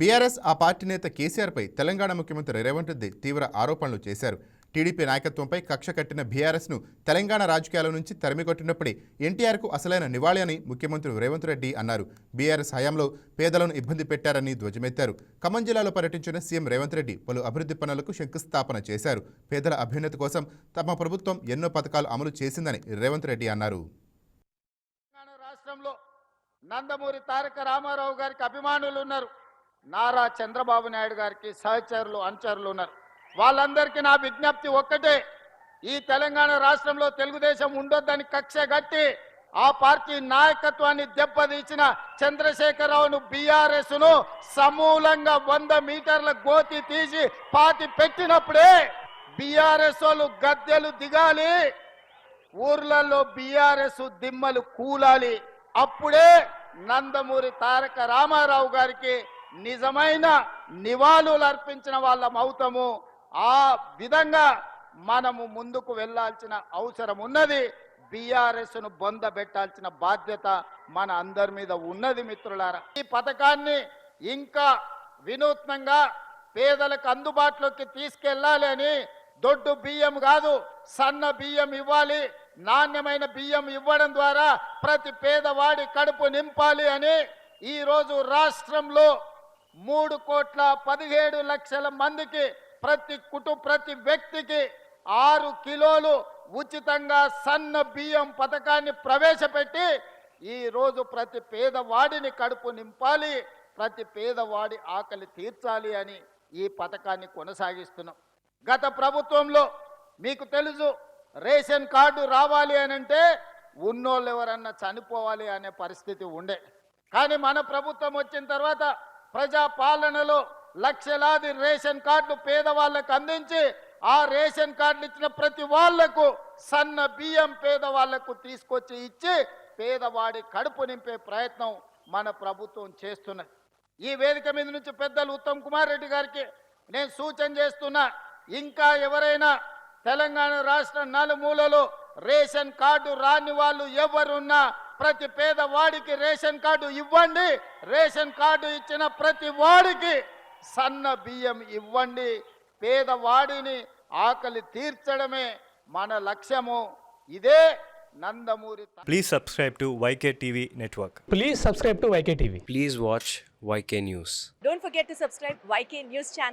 BRS ఆ party నేత కేసీఆర్పై తెలంగాణ ముఖ్యమంత్రి రేవంత్ రెడ్డి తీవ్ర ఆరోపణలు చేశారు. టీడీపీ నాయకత్వంపై కక్ష కట్టిన బీఆర్ఎస్ను తెలంగాణ రాజకీయాల నుంచి తరిమికొట్టినప్పుడే ఎన్టీఆర్కు అసలైన నివాళి అని ముఖ్యమంత్రి రేవంత్ రెడ్డి అన్నారు. బీఆర్ఎస్ హయాంలో పేదలను ఇబ్బంది పెట్టారని ధ్వజమెత్తారు. ఖమ్మం జిల్లాలో పర్యటించిన సీఎం రేవంత్ రెడ్డి పలు అభివృద్ధి పనులకు శంకుస్థాపన చేశారు. పేదల అభ్యున్నతి కోసం తమ ప్రభుత్వం ఎన్నో పథకాలు అమలు చేసిందని రేవంత్ రెడ్డి అన్నారు. తెలంగాణ రాష్ట్రంలో నందమూరి తారక రామారావు గారికి అభిమానులు ఉన్నారు నారా చంద్రబాబు నాయుడు గారికి సహచరులు అనుచరులు ఉన్నారు. వాళ్ళందరికీ నా విజ్ఞప్తి ఒక్కటే. ఈ తెలంగాణ రాష్ట్రంలో తెలుగుదేశం ఉండొద్దని కక్ష గట్టి ఆ పార్టీ నాయకత్వాన్ని దెబ్బతీసిన చంద్రశేఖరరావును బీఆర్ఎస్ను సమూలంగా వంద మీటర్ల గోతి తీసి పాతి పెట్టినప్పుడే బీఆర్ఎస్ వాళ్ళు గద్దెలు దిగాలి. ఊర్లలో బీఆర్ఎస్ దిమ్మలు కూలాలి. అప్పుడే నందమూరి తారక రామారావు గారికి నిజమైన నివాళులు అర్పించిన వాళ్ళం అవుతాము. ఆ విధంగా మనము ముందుకు వెళ్ళాల్సిన అవసరం ఉన్నది. బీఆర్ఎస్ను బొంద పెట్టాల్సిన బాధ్యత మన అందరి మీద ఉన్నది మిత్రులారా. ఈ పథకాన్ని ఇంకా వినూత్నంగా పేదలకు అందుబాటులోకి తీసుకెళ్ళాలి అని దొడ్డు బియ్యం కాదు సన్న బియ్యం ఇవ్వాలి నాణ్యమైన బియ్యం ఇవ్వడం ద్వారా ప్రతి పేదవాడి కడుపు నింపాలి అని ఈ రోజు రాష్ట్రంలో మూడు కోట్ల పదిహేడు లక్షల మందికి ప్రతి కుటుంబ ప్రతి వ్యక్తికి ఆరు కిలోలు ఉచితంగా సన్న బియ్యం పథకాన్ని ప్రవేశపెట్టి ఈరోజు ప్రతి పేదవాడిని కడుపు నింపాలి ప్రతి పేదవాడి ఆకలి తీర్చాలి అని ఈ పథకాన్ని కొనసాగిస్తున్నాం. గత ప్రభుత్వంలో మీకు తెలుసు రేషన్ కార్డు రావాలి అని అంటే ఉన్నోళ్ళు ఎవరన్నా చనిపోవాలి అనే పరిస్థితి ఉండే. కానీ మన ప్రభుత్వం వచ్చిన తర్వాత ప్రజాపాలనలో లక్షలాది రేషన్ కార్డులు పేదవాళ్ళకు అందించి ఆ రేషన్ కార్డులు ఇచ్చిన ప్రతి వాళ్ళకు సన్న బియ్యం పేదవాళ్ళకు తీసుకొచ్చి ఇచ్చి పేదవాడి కడుపు నింపే ప్రయత్నం మన ప్రభుత్వం చేస్తున్నది. ఈ వేదిక మీద నుంచి పెద్దలు ఉత్తమ్ కుమార్ రెడ్డి గారికి నేను సూచన చేస్తున్నా ఇంకా ఎవరైనా తెలంగాణ రాష్ట్ర నలుమూలలో రేషన్ కార్డు రాని వాళ్ళు ఎవరున్నా ప్రతి పేదవాడికి రేషన్ కార్డు ఇవ్వండి. రేషన్ కార్డు ఇచ్చిన ప్రతి వాడికి సన్న బియ్యం ఇవ్వండి. పేదవాడిని ఆకలి తీర్చడమే మన లక్ష్యము. ఇదే Nandamuri please subscribe to YK TV network please subscribe to YK TV please watch YK news don't forget to subscribe YK news channel